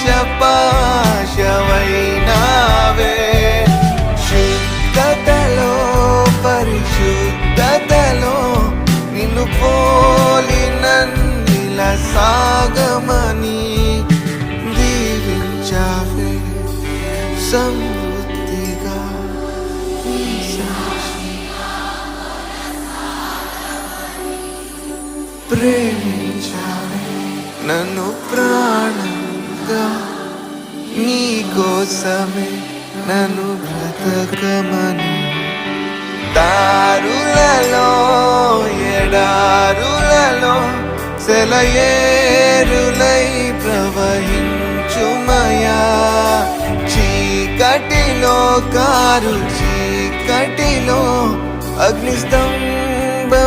శపాశవైనావే శుద్ధతలో పరిశుద్ధతలో నిన్ను పోలి నన్నిల సాగమని దీవించావే. సమృద్ధిగా ప్రేమించావే. నన్ను ప్రాణ కోసమే నన్ను బ్రతకమని. దారులలో ఎడారులలో సెలయేరులై ప్రవహించుమయా. చీకటిలో కారు చీకటిలో అగ్నిస్తం